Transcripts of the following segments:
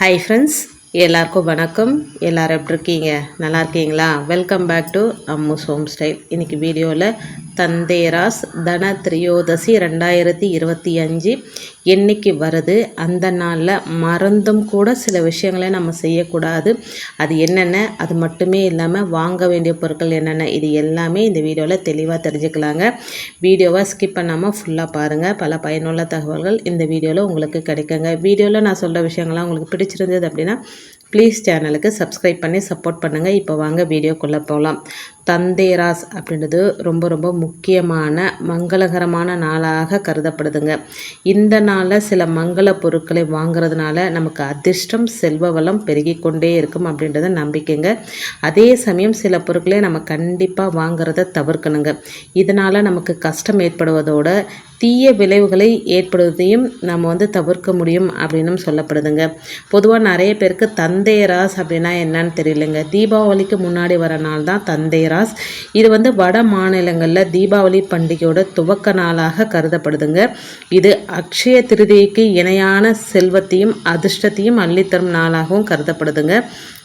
Hi friends எல்லாருக்கும் வணக்கம். எல்லாரும் எப்படி இருக்கீங்க? நல்லா இருக்கீங்களா? Welcome back to Ammu's home style இன்றைக்கி வீடியோவில் தந்தேராஸ் தன திரியோதசி ரெண்டாயிரத்தி இருபத்தி அஞ்சு என்னைக்கு வருது? அந்த நாளில் மறந்தும் கூட சில விஷயங்களை நம்ம செய்யக்கூடாது. அது என்னென்ன? அது மட்டுமே இல்லாமல் வாங்க வேண்டிய பொருட்கள் என்னென்ன? இது எல்லாமே இந்த வீடியோவில் தெளிவாக தெரிஞ்சுக்கலாங்க. வீடியோவை ஸ்கிப் பண்ணாமல் ஃபுல்லாக பாருங்கள் பல பயனுள்ள தகவல்கள் இந்த வீடியோவில் உங்களுக்கு கிடைக்குங்க. வீடியோவில் நான் சொல்கிற விஷயங்கள்லாம் உங்களுக்கு பிடிச்சிருந்தது அப்படின்னா ப்ளீஸ் சேனலுக்கு சப்ஸ்கிரைப் பண்ணி சப்போர்ட் பண்ணுங்கள் இப்போ வாங்க வீடியோக்குள்ளே போகலாம் தந்தேராஸ் அப்படின்றது ரொம்ப ரொம்ப முக்கியமான மங்களகரமான நாளாக கருதப்படுதுங்க. இந்த நாளில் சில மங்கள பொருட்களை வாங்குறதுனால நமக்கு அதிர்ஷ்டம் செல்வ வளம் பெருகி கொண்டே இருக்கும் அப்படின்றத நம்பிக்கைங்க. அதே சமயம் சில பொருட்களை நம்ம கண்டிப்பாக வாங்குறத தவிர்க்கணுங்க. இதனால் நமக்கு கஷ்டம் ஏற்படுவதோட தீய விளைவுகளை ஏற்படுவதையும் நம்ம வந்து தவிர்க்க முடியும் அப்படின்னும் சொல்லப்படுதுங்க. பொதுவாக நிறைய பேருக்கு தந்தையராஸ் அப்படின்னா என்னன்னு தெரியலங்க. தீபாவளிக்கு முன்னாடி வர நாள் தான் தந்தேராஸ் இது வந்து வட மாநிலங்களில் தீபாவளி பண்டிகையோட துவக்க நாளாக கருதப்படுதுங்க. இது அக்ஷய திருதிக்கு இணையான செல்வத்தையும் அதிர்ஷ்டத்தையும் அள்ளித்தரும் நாளாகவும் கருதப்படுதுங்க.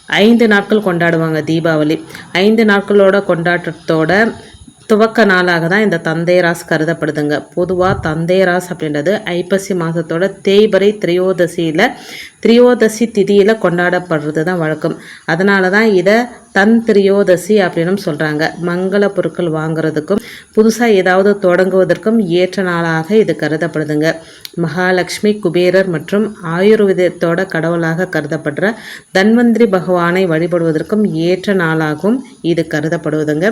ஐந்து நாட்கள் கொண்டாடுவாங்க தீபாவளி. ஐந்து நாட்களோட கொண்டாட்டத்தோட துவக்க நாளாக தான் இந்த தந்தேராஸ் கருதப்படுதுங்க. பொதுவாக தந்தேராஸ் அப்படின்றது ஐப்பசி மாதத்தோட தேய்பறை திரையோதசியில் திரியோதசி திதியில் கொண்டாடப்படுறது தான் வழக்கம். அதனால தான் இதை தன் திரியோதசி அப்படின்னும் சொல்கிறாங்க மங்கள பொருட்கள் வாங்குறதுக்கும் புதுசாக ஏதாவது தொடங்குவதற்கும் ஏற்ற நாளாக இது கருதப்படுதுங்க. மகாலட்சுமி குபேரர் மற்றும் ஆயுர்வேதத்தோட கடவுளாக கருதப்படுற தன்வந்திரி பகவானை வழிபடுவதற்கும் ஏற்ற நாளாகவும் இது கருதப்படுவதுங்க.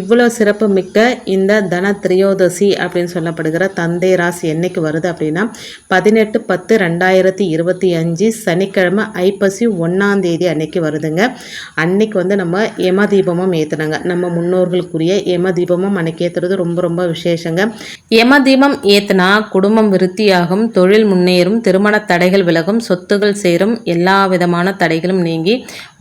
இவ்வளோ சிறப்பு மிக்க இந்த தன திரியோதசி அப்படின்னு சொல்லப்படுகிற தந்தை ராசி என்னைக்கு வருது அப்படின்னா பதினெட்டு பத்து ரெண்டாயிரத்தி இருபத்தி அஞ்சு சனிக்கிழமை ஐப்பசி ஒன்றாம் தேதி அன்னைக்கு வருதுங்க. அன்னைக்கு வந்து நம்ம யம தீபமும் ஏற்றுனாங்க நம்ம முன்னோர்களுக்குரிய யம தீபமும் அன்னைக்கு ஏற்றுறது ரொம்ப ரொம்ப விசேஷங்க. யம தீபம் ஏற்றுனா குடும்பம் விருத்தியாகும் தொழில் முன்னேறும் திருமண தடைகள் விலகும் சொத்துகள் சேரும் எல்லா விதமான தடைகளும் நீங்கி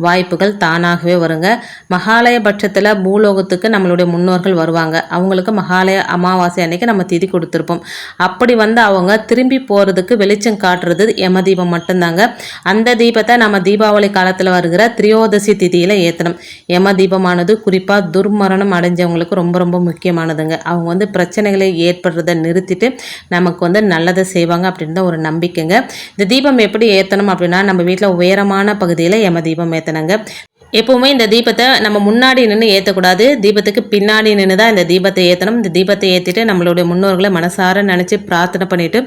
வாய்ப்புகள் தானாகவே வருங்க. மகாலய பட்சத்தில் பூலோகத்துக்கு நம்மளுடைய முன்னோர்கள் வருவாங்க. அவங்களுக்கு மகாலய அமாவாசை அன்னைக்கு நம்ம திதி கொடுத்துருப்போம். அப்படி வந்து அவங்க திரும்பி போகிறதுக்கு வெளிச்சம் காட்டுறது யம தீபம் மட்டும்தாங்க. அந்த தீபத்தை நம்ம தீபாவளி காலத்தில் வருகிற திரியோதசி திதியில் ஏற்றணும் யம தீபமானது குறிப்பாக துர்மரணம் அடைஞ்சவங்களுக்கு ரொம்ப ரொம்ப முக்கியமானதுங்க. அவங்க வந்து பிரச்சனைகளை ஏற்படுறதை நிறுத்திட்டு நமக்கு வந்து நல்லதை செய்வாங்க அப்படின்னு ஒரு நம்பிக்கைங்க. இந்த தீபம் எப்படி ஏற்றணும் அப்படின்னா நம்ம வீட்டில் உயரமான பகுதியில் யம தீபம் ஏற்றணுங்க எப்போவுமே இந்த தீபத்தை நம்ம முன்னாடி நின்று ஏற்றக்கூடாது தீபத்துக்கு பின்னாடி நின்று தான் இந்த தீபத்தை ஏற்றணும் இந்த தீபத்தை ஏற்றிட்டு நம்மளுடைய முன்னோர்களை மனசார நினச்சி பிரார்த்தனை பண்ணிவிட்டு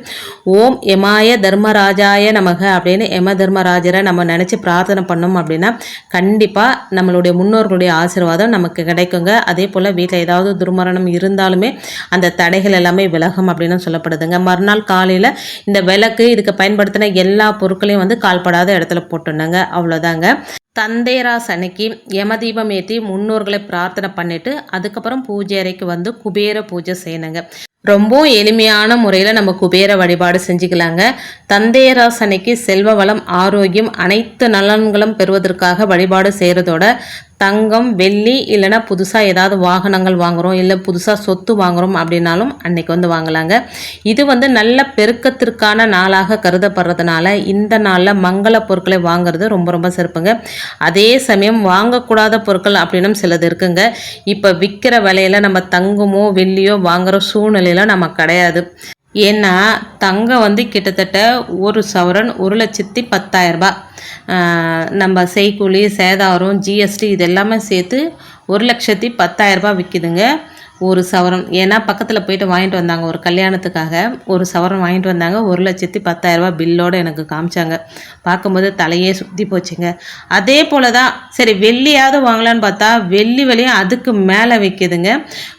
ஓம் எமாய தர்மராஜாய நமக அப்படின்னு எம தர்மராஜரை நம்ம நினச்சி பிரார்த்தனை பண்ணோம் அப்படின்னா கண்டிப்பாக நம்மளுடைய முன்னோர்களுடைய ஆசீர்வாதம் நமக்கு கிடைக்குங்க. அதே போல் வீட்டில் ஏதாவது துர்மரணம் இருந்தாலுமே அந்த தடைகள் எல்லாமே விலகும் அப்படின்னு சொல்லப்படுதுங்க. மறுநாள் காலையில் இந்த விளக்கு இதுக்கு பயன்படுத்தின எல்லா பொருட்களையும் வந்து கால்படாத இடத்துல போட்டுருந்தாங்க அவ்வளோதாங்க தந்தேராஸ் அன்னைக்கு யமதீபம் ஏற்றி முன்னோர்களை பிரார்த்தனை பண்ணிட்டு அதுக்கப்புறம் பூஜை அறைக்கு வந்து குபேர பூஜை செய்யணுங்க. ரொம்ப எளிமையான முறையில் நம்ம குபேர வழிபாடு செஞ்சுக்கலாங்க. தந்தையராஸ் அன்னைக்கு செல்வ வளம் ஆரோக்கியம் அனைத்து நலன்களும் பெறுவதற்காக வழிபாடு செய்கிறதோட தங்கம் வெள்ளி இல்லைன்னா புதுசாக ஏதாவது வாகனங்கள் வாங்குகிறோம் இல்லை புதுசாக சொத்து வாங்குகிறோம் அப்படின்னாலும் அன்னைக்கு வந்து வாங்கலாங்க. இது வந்து நல்ல பெருக்கத்திற்கான நாளாக கருதப்படுறதுனால இந்த நாளில் மங்கள பொருட்களை வாங்குறது ரொம்ப ரொம்ப சிறப்புங்க. அதே சமயம் வாங்கக்கூடாத பொருட்கள் அப்படின்னும் சிலது இருக்குங்க. இப்போ விற்கிற விலையில நம்ம தங்கமோ வெள்ளியோ வாங்குகிற சூழ்நிலையில நம்ம கிடையாது. ஏன்னா தங்கம் வந்து கிட்டத்தட்ட ஒரு சவரன் ஒரு லட்சத்தி பத்தாயிரரூபா. நம்ம செய்கூலி சேதாரம் ஜிஎஸ்டி இது எல்லாமே சேர்த்து ஒரு லட்சத்தி பத்தாயிரரூபா விற்கிதுங்க ஒரு சவரம். ஏன்னா பக்கத்தில் போயிட்டு வாங்கிட்டு வந்தாங்க. ஒரு கல்யாணத்துக்காக ஒரு சவரம் வாங்கிட்டு வந்தாங்க. ஒரு லட்சத்தி பத்தாயிரரூபா பில்லோடு எனக்கு காமிச்சாங்க. பார்க்கும்போது தலையே சுற்றி போச்சுங்க. அதே போல் தான் சரி வெள்ளியாவது வாங்கலான்னு பார்த்தா வெள்ளி விலையும் அதுக்கு மேலே விற்கிதுங்க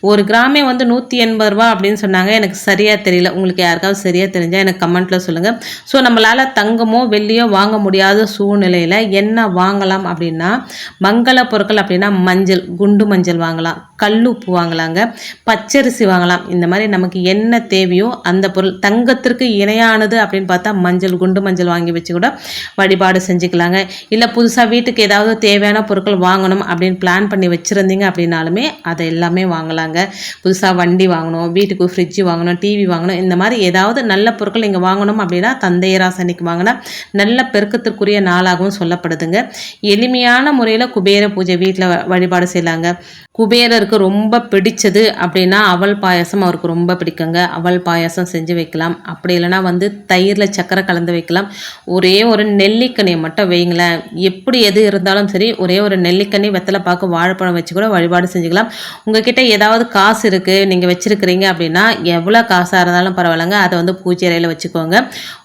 ஒரு கிராமே வந்து நூற்றி எண்பது ரூபா அப்படின்னு சொன்னாங்க. எனக்கு சரியாக தெரியல. உங்களுக்கு யாருக்காவது சரியாக தெரிஞ்சால் எனக்கு கமெண்ட்டில் சொல்லுங்கள் ஸோ நம்மளால் தங்கமோ வெள்ளியோ வாங்க முடியாத சூழ்நிலையில் என்ன வாங்கலாம் அப்படின்னா மங்கள பொருட்கள் அப்படின்னா மஞ்சள் குண்டு மஞ்சள் வாங்கலாம். கல்லுப்பு வாங்கலாங்க. பச்சரிசி வாங்கலாம். இந்த மாதிரி நமக்கு என்ன தேவையோ அந்த பொருள் தங்கத்திற்கு இணையானது அப்படின்னு பார்த்தா மஞ்சள் குண்டு மஞ்சள் வாங்கி வச்சு கூட வழிபாடு செஞ்சுக்கலாங்க. இல்லை புதுசாக வீட்டுக்கு ஏதாவது தேவையான பொருட்கள் வாங்கணும் அப்படின்னு பிளான் பண்ணி வச்சுருந்தீங்க அப்படின்னாலுமே அதை எல்லாமே வாங்கலாங்க. புதுசாக வண்டி வாங்கணும் வீட்டுக்கு ஃப்ரிட்ஜு வாங்கணும் டிவி வாங்கணும் இந்த மாதிரி ஏதாவது நல்ல பொருட்கள் நீங்கள் வாங்கணும் அப்படின்னா தந்தையராசனிக்கு வாங்கினா நல்ல பெருக்கத்திற்குரிய நாளாகவும் சொல்லப்படுதுங்க. எளிமையான முறையில் குபேர பூஜை வீட்டில் வழிபாடு செய்யலாங்க. குபேரருக்கு ரொம்ப பிடிச்சது அப்படின்னா அவல் பாயாசம் அவருக்கு ரொம்ப பிடிக்குங்க. அவல் பாயாசம் செஞ்சு வைக்கலாம். அப்படி இல்லைனா வந்து தயிரில் சக்கரை கலந்து வைக்கலாம். ஒரே ஒரு நெல்லிக்கனியை மட்டும் வைங்களேன். எப்படி எது இருந்தாலும் சரி ஒரே ஒரு நெல்லிக்கனி வெத்தலை பாக்கு வாழைப்பழம் வச்சு கூட வழிபாடு செஞ்சுக்கலாம். உங்ககிட்ட ஏதாவது காசு இருக்குது நீங்கள் வச்சுருக்கிறீங்க அப்படின்னா எவ்வளோ காசாக இருந்தாலும் பரவாயில்லைங்க. அதை வந்து பூஜை அறையில் வச்சுக்கோங்க.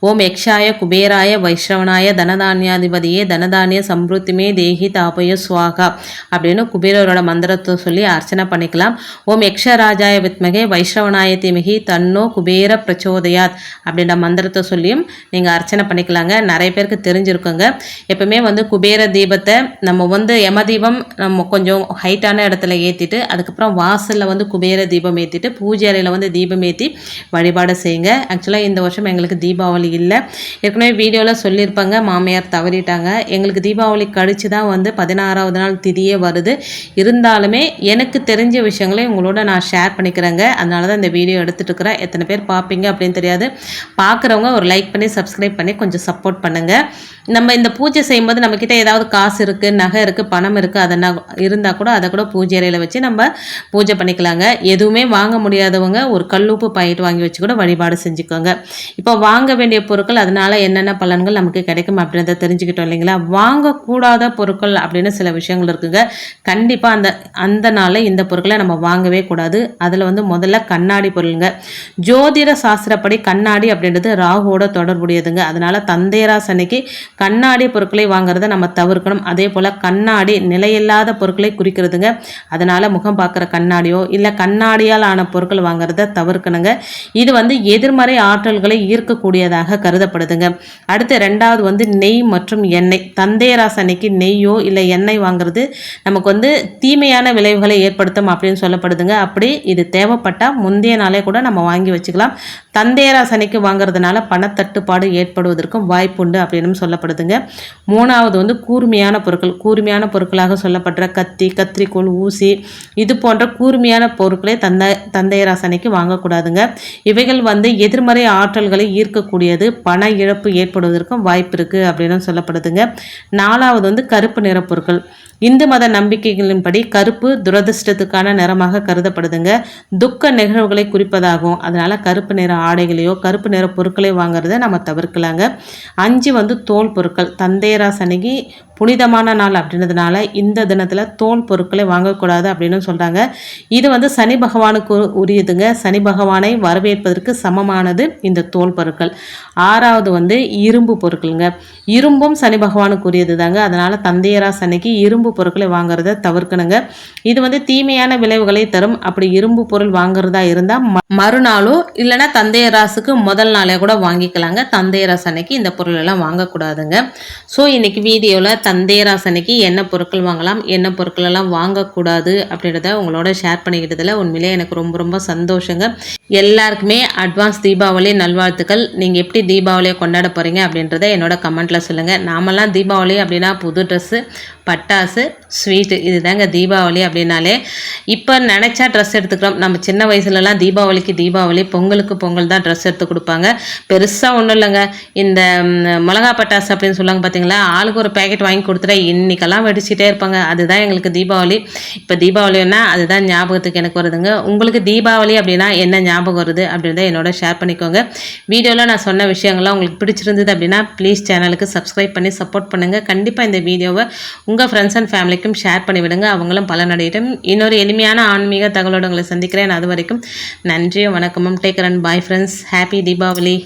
ஓம் யக்ஷாய குபேராய வைஷ்ணவனாய தனதானியாதிபதியே தனதானிய சம்ருத்திமே தேகி தாபய சுவாகா அப்படின்னு குபேரரோட மந்திரத்தை சொல்லி அர்ச்சனை பண்ணிக்கலாம். ஓம் யக்ஷராஜாய வித்மகே வைஷ்ணவனாய திமிகி தன்னோ குபேர பிரச்சோதயாத் அப்படின்ற மந்திரத்தை சொல்லியும் நீங்கள் அர்ச்சனை பண்ணிக்கலாங்க. நிறைய பேருக்கு தெரிஞ்சிருக்குங்க. எப்பவுமே வந்து குபேர தீபத்தை நம்ம வந்து யம தீபம் நம்ம கொஞ்சம் ஹைட்டான இடத்துல ஏற்றிட்டு அதுக்கப்புறம் வாசலில் வந்து குபேர தீபம் ஏற்றிட்டு பூஜை அறையில் வந்து தீபம் ஏற்றி வழிபாடு செய்யுங்க. ஆக்சுவலாக இந்த வருஷம் எங்களுக்கு தீபாவளி இல்லை. ஏற்கனவே வீடியோவில் சொல்லியிருப்பாங்க மாமியார் தவறிட்டாங்க. எங்களுக்கு தீபாவளி கழித்து தான் வந்து பதினாறாவது நாள் திதியே வருது. இருந்தாலுமே எனக்கு தெரிஞ்ச விஷயங்களையும் உங்களோட நான் ஷேர் பண்ணிக்கிறேங்க. அதனால தான் இந்த வீடியோ எடுத்துகிட்டு இருக்கிறேன் எத்தனை பேர் பார்ப்பீங்க அப்படின்னு தெரியாது. பார்க்குறவங்க ஒரு லைக் பண்ணி சப்ஸ்கிரைப் பண்ணி கொஞ்சம் சப்போர்ட் பண்ணுங்கள் நம்ம இந்த பூஜை செய்யும்போது நம்மக்கிட்ட ஏதாவது காசு இருக்குது நகை இருக்குது பணம் இருக்குது அதெல்லாம் இருந்தால் கூட அதை கூட பூஜை அறையில் வச்சு நம்ம பூஜை பண்ணிக்கலாங்க. எதுவுமே வாங்க முடியாதவங்க ஒரு கல்லுப்பு பாயிட்டு வாங்கி வச்சு கூட வழிபாடு செஞ்சுக்கோங்க. இப்போ வாங்க வேண்டிய பொருட்கள் அதனால் என்னென்ன பலன்கள் நமக்கு கிடைக்கும் அப்படின்றத தெரிஞ்சுக்கிட்டோம் இல்லைங்களா? வாங்கக்கூடாத பொருட்கள் அப்படின்னு சில விஷயங்கள் இருக்குங்க. கண்டிப்பாக அந்த அந்த நாளில் இந்த பொருட்களை நம்ம வாங்கவே கூடாது. அதில் வந்து முதல்ல கண்ணாடி பொருளுங்க. ஜோதிட சாஸ்திரப்படி கண்ணாடி அப்படின்றது ராகுவோட தொடர்புடையதுங்க. அதனால் தந்தையராஸ் அன்னைக்கு கண்ணாடி பொருட்களை வாங்குறத நம்ம தவிர்க்கணும். அதே போல் கண்ணாடி நிலையில்லாத பொருட்களை குறிக்கிறதுங்க. அதனால் முகம் பார்க்குற கண்ணாடியோ இல்லை கண்ணாடியால் ஆன பொருட்கள் வாங்குறத தவிர்க்கணுங்க. இது வந்து எதிர்மறை ஆற்றல்களை ஈர்க்கக்கூடியதாக கருதப்படுதுங்க. அடுத்து ரெண்டாவது வந்து நெய் மற்றும் எண்ணெய். தந்தையராஸ் அன்னைக்கு நெய்யோ இல்லை எண்ணெய் வாங்குறது நமக்கு வந்து தீமையான விளைவுகளை ஏற்படுத்தும் அப்படின்னு சொல்லப்படுதுங்க. அப்படி இது தேவைப்பட்டால் முந்தைய நாளே கூட நம்ம வாங்கி வச்சுக்கலாம். தந்தையராசனைக்கு வாங்குறதுனால பணத்தட்டுப்பாடு ஏற்படுவதற்கும் வாய்ப்புண்டு அப்படின்னு சொல்லப்படுதுங்க. மூணாவது வந்து கூர்மையான பொருட்கள் கூர்மையான பொருட்களாக சொல்லப்படுற கத்தி கத்திரிக்கோள் ஊசி இது போன்ற கூர்மையான பொருட்களை தந்தை தந்தையராசனைக்கு வாங்கக்கூடாதுங்க. இவைகள் வந்து எதிர்மறை ஆற்றல்களை ஈர்க்கக்கூடியது பண இழப்பு ஏற்படுவதற்கும் வாய்ப்பு இருக்குது அப்படின்னு சொல்லப்படுதுங்க. நாலாவது வந்து கருப்பு நிற பொருட்கள். இந்து மத நம்பிக்கைகளின்படி கருப்பு துரதிருஷ்டத்துக்கான நிறமாக கருதப்படுதுங்க. துக்க நிகழ்வுகளை குறிப்பதாகும். அதனால் கருப்பு நிற ஆடைகளையோ கருப்பு நிற பொருட்களை வாங்குறத நம்ம தவிர்க்கலாங்க. அஞ்சு வந்து தோல் பொருட்கள். தந்தையராசனிக்கு புனிதமான நாள் அப்படின்றதுனால இந்த தினத்தில் தோல் பொருட்களை வாங்கக்கூடாது அப்படின்னு சொல்கிறாங்க இது வந்து சனி பகவானுக்கு உரியதுங்க. சனி பகவானை வரவேற்பதற்கு சமமானது இந்த தோல் பொருட்கள். ஆறாவது வந்து இரும்பு பொருட்களுங்க. இரும்பும் சனி பகவானுக்கு உரியது தாங்க அதனால் தந்தையராஸ் சனிக்கு இரும்பு பொருட்களை வாங்குறத தவிர்க்கணுங்க. இது வந்து தீமையான விளைவுகளை தரும். அப்படி இரும்பு பொருள் வாங்குறதா இருந்தால் மறுநாளோ இல்லைன்னா தந்தையராசுக்கு முதல் நாளே கூட வாங்கிக்கலாங்க. தந்தையராஸ் அன்னைக்கு இந்த பொருள் எல்லாம் வாங்கக்கூடாதுங்க. ஸோ இன்னைக்கு வீடியோவில் தந்தையராஸ் என்ன பொருட்கள் வாங்கலாம் என்ன பொருட்கள் எல்லாம் வாங்கக்கூடாது அப்படின்றத உங்களோட ஷேர் பண்ணிக்கிட்டதில் உண்மையிலே எனக்கு ரொம்ப ரொம்ப சந்தோஷங்க. எல்லாருக்குமே அட்வான்ஸ் தீபாவளி நல்வாழ்த்துக்கள். நீங்கள் எப்படி தீபாவளியை கொண்டாட போகிறீங்க அப்படின்றத என்னோட கமெண்ட்டில் சொல்லுங்கள் நாமெல்லாம் தீபாவளி அப்படின்னா புது ட்ரெஸ்ஸு பட்டாசு ஸ்வீட்டு இது தாங்க தீபாவளி அப்படின்னாலே இப்போ நினச்சா ட்ரெஸ் எடுத்துக்கிறோம் நம்ம சின்ன வயசுலலாம் தீபாவளிக்கு தீபாவளி பொங்கலுக்கு பொங்கல் தான் ட்ரெஸ் எடுத்து கொடுப்பாங்க. பெருசாக ஒன்றும் இல்லைங்க. இந்த மிளகா பட்டாசு அப்படின்னு சொல்லுவாங்க பார்த்தீங்களா ஆளுக்கு ஒரு பேக்கெட் வாங்கி கொடுத்துட்டா இன்றைக்கெல்லாம் வெடிச்சிட்டே இருப்பாங்க. அதுதான் எங்களுக்கு தீபாவளி. இப்போ தீபாவளின்னா அதுதான் ஞாபகத்துக்கு எனக்கு வருதுங்க. உங்களுக்கு தீபாவளி அப்படின்னா என்ன ஞாபகம் வருது அப்படின்றத என்னோட ஷேர் பண்ணிக்கோங்க. வீடியோவில் நான் சொன்ன விஷயங்கள்லாம் உங்களுக்கு பிடிச்சிருந்தது அப்படின்னா ப்ளீஸ் சேனலுக்கு சப்ஸ்கிரைப் பண்ணி சப்போர்ட் பண்ணுங்கள் கண்டிப்பாக இந்த வீடியோவை உங்கள் ஃப்ரெண்ட்ஸ் அண்ட் ஃபேமிலிக்கும் ஷேர் பண்ணிவிடுங்க அவங்களும் பலனடையிட்டும் இன்னொரு எளிமையான ஆன்மீக தகவலோடு உங்களை சந்திக்கிறேன். அது வரைக்கும் நன்றியும் வணக்கமும். Take run bye friends happy Deepavali